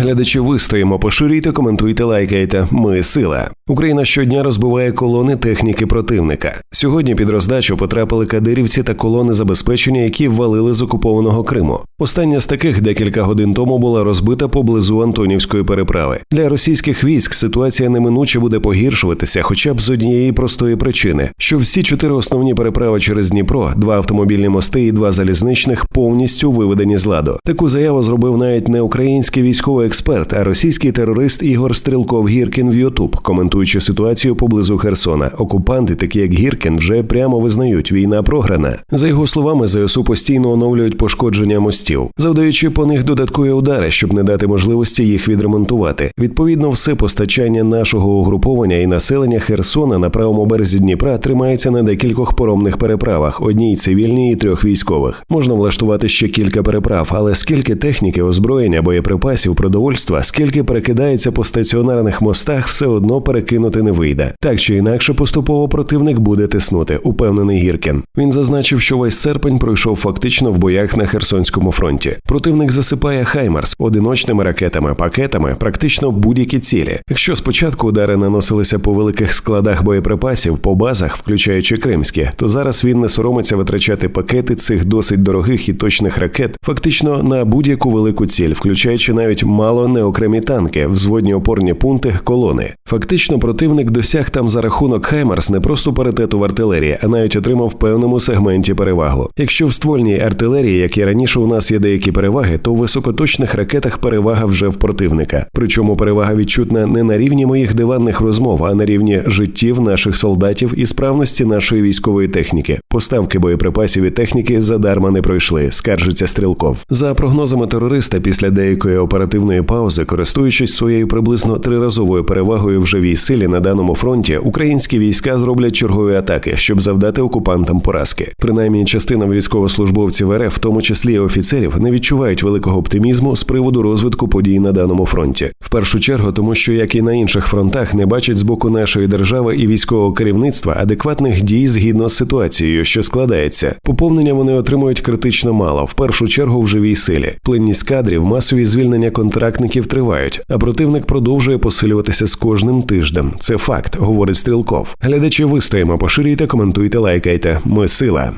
Глядачі вистоїмо, поширюйте, коментуйте, лайкайте. Ми сила. Україна щодня розбиває колони техніки противника. Сьогодні під роздачу потрапили кадирівці та колони забезпечення, які ввалили з окупованого Криму. Остання з таких декілька годин тому була розбита поблизу Антонівської переправи. Для російських військ ситуація неминуче буде погіршуватися, хоча б з однієї простої причини, що всі чотири основні переправи через Дніпро, два автомобільні мости і два залізничних повністю виведені з ладу. Таку заяву зробив навіть не український військовий експерт, а російський терорист Ігор Стрілков Гіркін в Ютуб, коментуючи ситуацію поблизу Херсона. Окупанти, такі як Гіркін, вже прямо визнають, війна програна. За його словами, ЗСУ постійно оновлюють пошкодження мостів, завдаючи по них додаткові удари, щоб не дати можливості їх відремонтувати. Відповідно, все постачання нашого угруповання і населення Херсона на правому березі Дніпра тримається на декількох поромних переправах: одній цивільній і трьох військових. Можна влаштувати ще кілька переправ, але скільки техніки, озброєння, боєприпасів, продовольства, скільки перекидається по стаціонарних мостах, все одно перекинути не вийде. Так чи інакше, поступово противник буде тиснути, упевнений Гіркін. Він зазначив, що весь серпень пройшов фактично в боях на Херсонському фронті. Противник засипає Хаймарс одиночними ракетами, пакетами, практично будь-які цілі. Якщо спочатку удари наносилися по великих складах боєприпасів, по базах, включаючи кримські, то зараз він не соромиться витрачати пакети цих досить дорогих і точних ракет, фактично на будь-яку велику ціль, включаючи навіть мало не окремі танки, взводні опорні пункти, колони. Фактично, противник досяг там за рахунок Хаймарс не просто паритету в артилерії, а навіть отримав в певному сегменті перевагу. Якщо в ствольній артилерії, як і раніше, у нас є деякі переваги, то в високоточних ракетах перевага вже в противника. Причому перевага відчутна не на рівні моїх диванних розмов, а на рівні життів наших солдатів і справності нашої військової техніки. Поставки боєприпасів і техніки задарма не пройшли, скаржиться Стрілков. За прогнозами терориста, після деякої оперативної паузи, користуючись своєю приблизно триразовою перевагою в живій силі на даному фронті, українські війська зроблять чергові атаки, щоб завдати окупантам поразки. Принаймні, частина військовослужбовців РФ, в тому числі і офіцерів, не відчувають великого оптимізму з приводу розвитку подій на даному фронті. В першу чергу, тому що як і на інших фронтах не бачать з боку нашої держави і військового керівництва адекватних дій згідно з ситуацією, що складається. Поповнення вони отримують критично мало, в першу чергу в живій силі. Плинність кадрів, масові звільнення контрактників тривають, а противник продовжує посилюватися з кожним тижнем. Це факт, говорить Стрілков. Глядачі вистоїмо, поширюйте, коментуйте, лайкайте. Ми сила.